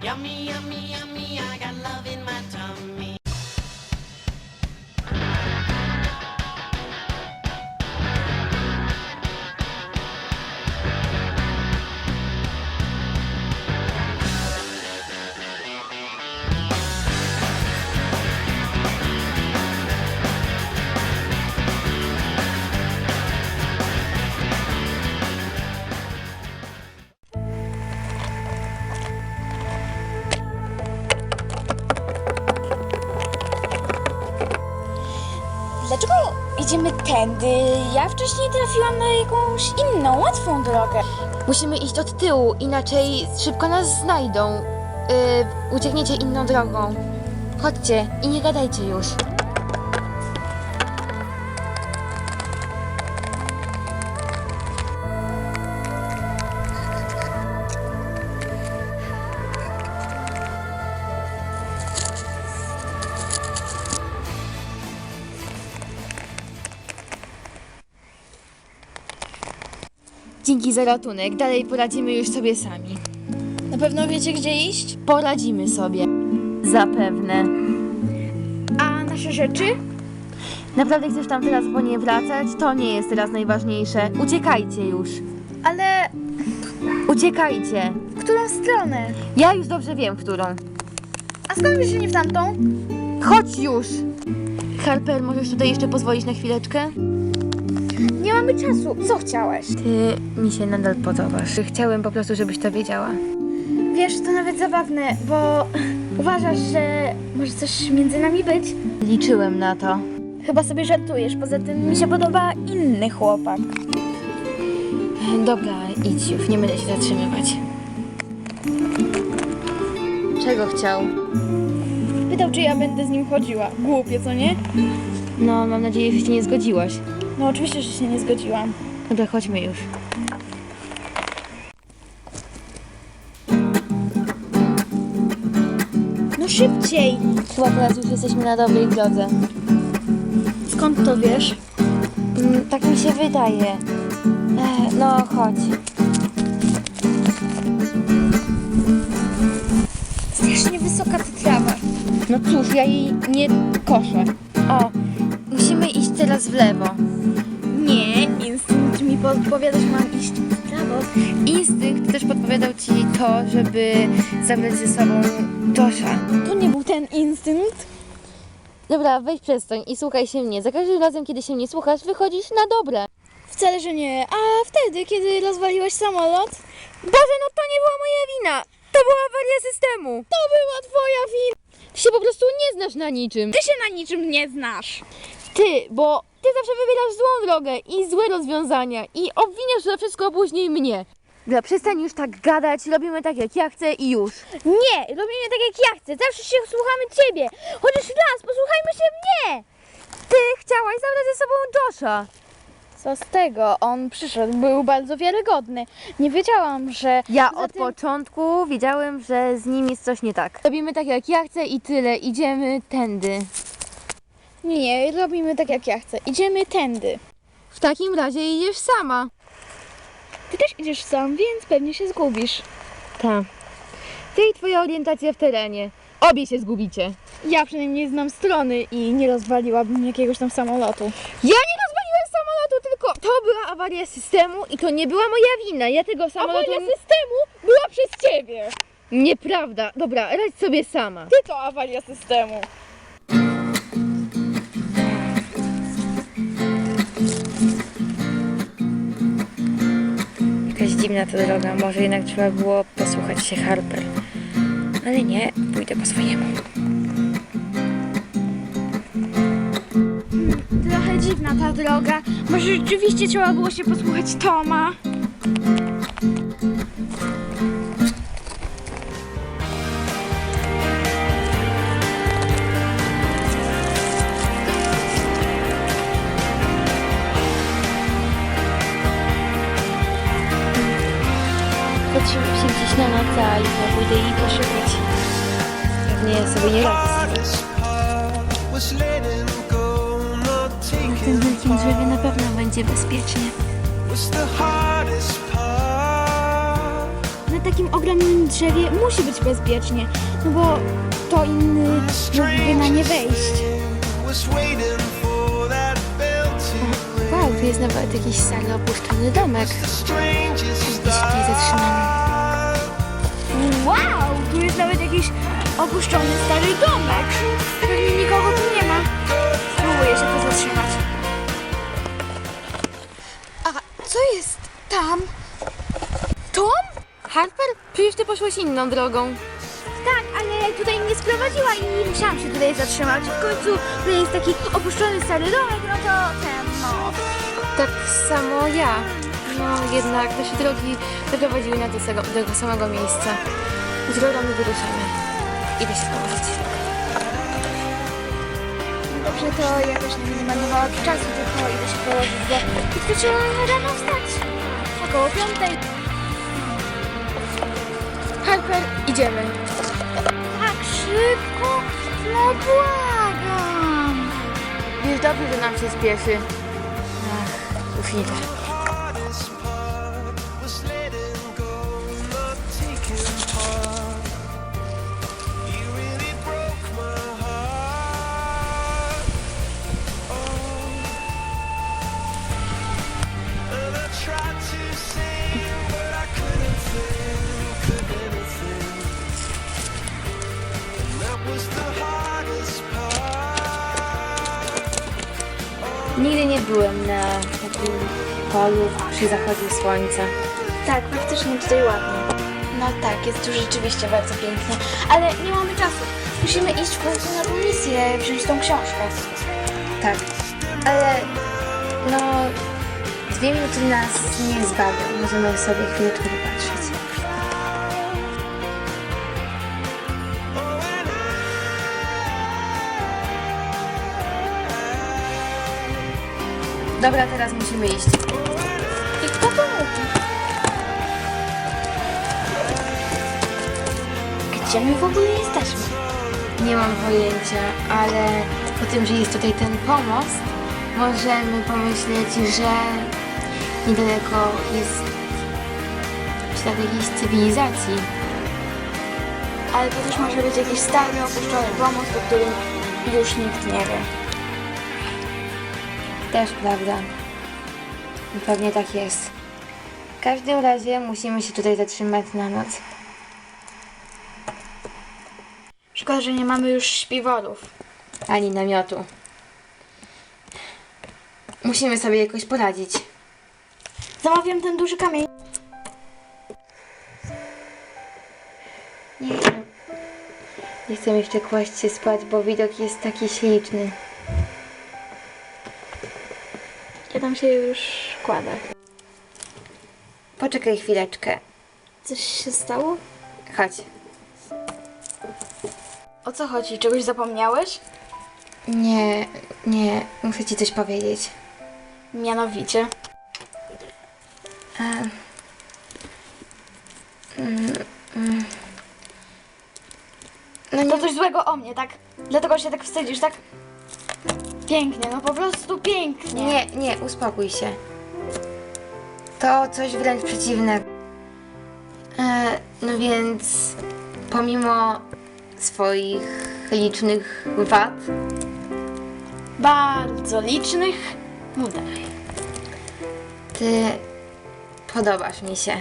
Yummy, yummy, yummy, I got love in my tummy. Tędy? Ja wcześniej trafiłam na jakąś inną, łatwą drogę. Musimy iść od tyłu, inaczej szybko nas znajdą. Yy, uciekniecie inną drogą. Chodźcie i nie gadajcie już. Dzięki za ratunek. Dalej poradzimy już sobie sami. Na pewno wiecie, gdzie iść? Poradzimy sobie. Zapewne. A nasze rzeczy? Naprawdę chcesz tam teraz po nie wracać? To nie jest teraz najważniejsze. Uciekajcie już. Ale Uciekajcie. w którą stronę? Ja już dobrze wiem, w którą. A skąd wiesz, że nie w tamtą? Chodź już! Harper, możesz tutaj jeszcze pozwolić na chwileczkę? Nie mamy czasu. Co chciałeś? Ty mi się nadal podobasz. Chciałem po prostu, żebyś to wiedziała. Wiesz, to nawet zabawne, bo uważasz, że może coś między nami być? Liczyłem na to. Chyba sobie żartujesz, poza tym mi się podoba inny chłopak. Dobra, idź już, nie będę się zatrzymywać. Czego chciał? Pytał, czy ja będę z nim chodziła. Głupie, co nie? No, mam nadzieję, że się nie zgodziłaś. No oczywiście, że się nie zgodziłam. Dobra, chodźmy już. No szybciej! Chyba teraz już jesteśmy na dobrej drodze. Skąd to wiesz? Mm, tak mi się wydaje. Ech, no, chodź. Strasznie wysoka ta trawa. No cóż, ja jej nie koszę. O, teraz w lewo. Nie, instynkt mi podpowiada, że mam iść w prawo. Instynkt też podpowiadał ci to, żeby zabrać ze sobą Josha. To nie był ten instynkt. Dobra, weź przestań i słuchaj się mnie. Za każdym razem, kiedy się nie słuchasz, wychodzisz na dobre. Wcale, że nie. A wtedy, kiedy rozwaliłeś samolot? Boże, no to nie była moja wina. To była awaria systemu. To była twoja wina. Ty się po prostu nie znasz na niczym. Ty się na niczym nie znasz. Ty, bo ty zawsze wybierasz złą drogę i złe rozwiązania i obwiniasz za wszystko później mnie. Dobra, przestań już tak gadać, robimy tak jak ja chcę i już. Nie, robimy tak jak ja chcę. Zawsze się słuchamy ciebie. Chociaż raz, posłuchajmy się mnie. Ty chciałaś zabrać ze sobą Josha. Co z tego? On przyszedł, był bardzo wiarygodny. Nie wiedziałam, że... Ja od początku wiedziałem, że z nim jest coś nie tak. Robimy tak jak ja chcę i tyle, idziemy tędy. Nie, nie, robimy tak jak ja chcę. Idziemy tędy. W takim razie idziesz sama. Ty też idziesz sam, więc pewnie się zgubisz. Tak. Ty i twoja orientacja w terenie. Obie się zgubicie. Ja przynajmniej znam strony i nie rozwaliłabym jakiegoś tam samolotu. Ja nie rozwaliłem samolotu, tylko to była awaria systemu i to nie była moja wina. Ja tego samolotu... Awaria systemu była przez ciebie. Nieprawda. Dobra, radź sobie sama. Ty to awaria systemu. Dziwna ta droga. Może jednak trzeba było posłuchać się Harper. Ale nie, pójdę po swojemu. Trochę dziwna ta droga. Może rzeczywiście trzeba było się posłuchać Toma. Gdzieś na noc, a jutro pójdę jej poszukać. Pewnie sobie nie not W tym wielkim drzewie na pewno będzie bezpiecznie. Na na takim ogromnym drzewie musi być bezpiecznie, no bo to inny mógłby na nie wejść. Wow, tu jest nawet jakiś stary opuszczony domek. Gdzieś tutaj zatrzymamy. Wow, tu jest nawet jakiś opuszczony stary domek. Pewnie nikogo tu nie ma. Spróbuję się tu zatrzymać. A co jest tam? Tom? Harper, przecież ty poszłaś inną drogą. Tak, ale tutaj mnie sprowadziła i musiałam się tutaj zatrzymać. W końcu tutaj jest taki opuszczony stary domek, no to ten, no. Tak samo ja. No jednak nasze drogi doprowadziły nas do tego, do tego samego miejsca. Z drogą my wyruszamy. Idę się położyć. Dobrze, to ja też nie będę marnowała czasu, tylko idę się położyć, bo jutro trzeba rano wstać. Około piątej. Harper, idziemy. Tak szybko? No błagam. Wiesz dobrze, że nam się spieszy. Ach, już idę. Nigdy nie byłem na takim polu przy zachodzie słońca. Tak, faktycznie tutaj ładnie. No tak, jest tu rzeczywiście bardzo pięknie. Ale nie mamy czasu. Musimy iść w końcu na tą misję, wziąć tą książkę. Tak, ale no dwie minuty nas nie zbawią. Możemy sobie chwileczkę Dobra, teraz musimy iść. I kto to mówi? Gdzie my w ogóle jesteśmy? Nie mam pojęcia, ale po tym, że jest tutaj ten pomost, możemy pomyśleć, że niedaleko jest ślad jakiejś cywilizacji. Ale to też może być jakiś stary, opuszczony pomost, o którym już nikt nie wie. Też prawda. Pewnie tak jest. W każdym razie musimy się tutaj zatrzymać na noc. Szkoda, że nie mamy już śpiworów. Ani namiotu. Musimy sobie jakoś poradzić. Zamawiam ten duży kamień. Nie chcę. Nie chcę jeszcze kłaść się spać, bo widok jest taki śliczny. Tam się już kładę. Poczekaj chwileczkę. Coś się stało? Chodź. O co chodzi? Czegoś zapomniałeś? Nie, nie, muszę ci coś powiedzieć. Mianowicie. Mm, mm. No nie, To coś złego o mnie, tak? Dlatego się tak wstydzisz, tak? Pięknie, no po prostu pięknie. nie, nie, uspokój się. To coś wręcz przeciwnego. E, no więc, pomimo swoich licznych wad, Bardzo licznych. No dalej. ty podobasz mi się.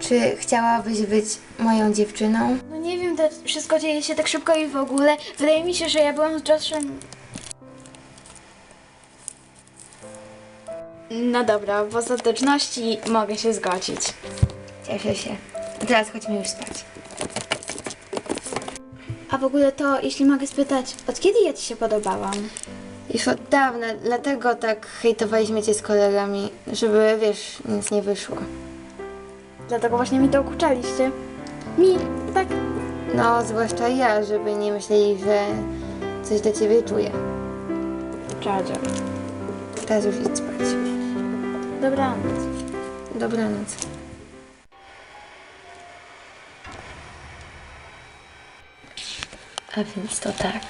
Czy chciałabyś być moją dziewczyną? No nie wiem, to wszystko dzieje się tak szybko i w ogóle. Wydaje mi się, że ja byłam z Joshem... No dobra, w ostateczności mogę się zgodzić. Cieszę się. A teraz chodźmy już spać. A w ogóle to, jeśli mogę spytać, od kiedy ja ci się podobałam? Już od dawna, dlatego tak hejtowaliśmy cię z kolegami, żeby, wiesz, nic nie wyszło. Dlatego właśnie mi to okuczaliście. Mi, tak? No, zwłaszcza ja, żeby nie myśleli, że coś do ciebie czuję. Czadzie. Teraz już idź spać. Dobranoc. Dobranoc. A więc to tak.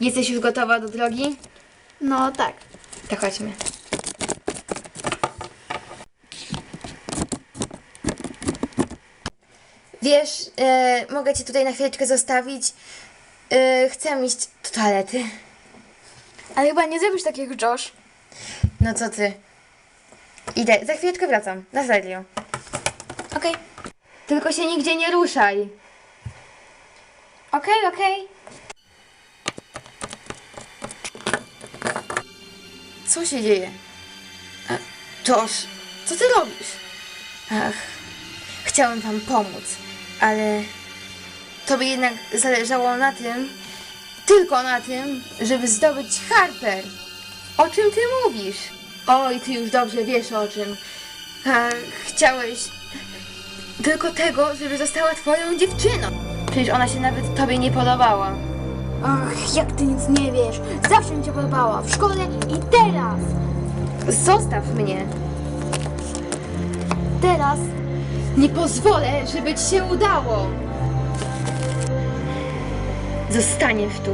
Jesteś już gotowa do drogi? No tak. To chodźmy. Wiesz, e, mogę cię tutaj na chwileczkę zostawić. E, chcę iść do toalety. Ale chyba nie zrobisz tak jak Josh. No co ty? Idę, za chwileczkę wracam. Na serio. Okej, Tylko się nigdzie nie ruszaj. okej, okej. Co się dzieje? A, Josh, co ty robisz? Ach, chciałem wam pomóc, ale tobie jednak zależało na tym, tylko na tym, żeby zdobyć Harper. O czym ty mówisz? Oj, ty już dobrze wiesz o czym. A, chciałeś tylko tego, żeby została twoją dziewczyną. Przecież ona się nawet tobie nie podobała. Ach, jak ty nic nie wiesz. Zawsze mi się podobała. W szkole i teraz. Zostaw mnie. Teraz. Nie pozwolę, żeby ci się udało. Zostaniesz tu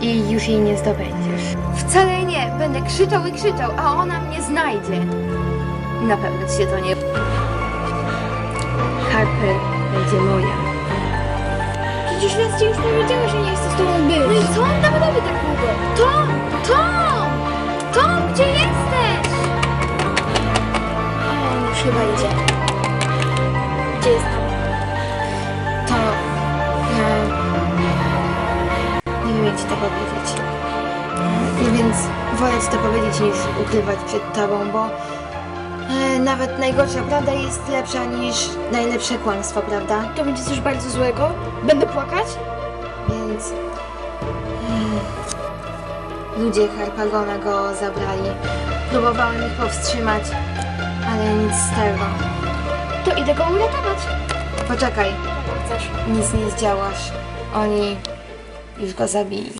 i już jej nie zdobędziesz. Wcale nie, będę krzyczał i krzyczał, a ona mnie znajdzie. Na pewno ci się to nie. Harper będzie moja. Przecież raz ci już powiedziała, że nie chce z tobą być. No i co on tam robi tak długo? Tom! Tom! Tom, gdzie jesteś? O, on już chyba idzie. To powiedzieć. No więc wolę ci to powiedzieć niż ukrywać przed tobą, bo e, nawet najgorsza prawda jest lepsza niż najlepsze kłamstwo, prawda? To będzie coś bardzo złego? Będę płakać? Więc mm, ludzie Harpagona go zabrali. Próbowałem ich powstrzymać, ale nic z tego. To idę go uratować. Poczekaj, Chcesz? nic nie zdziałasz. Oni już go zabili.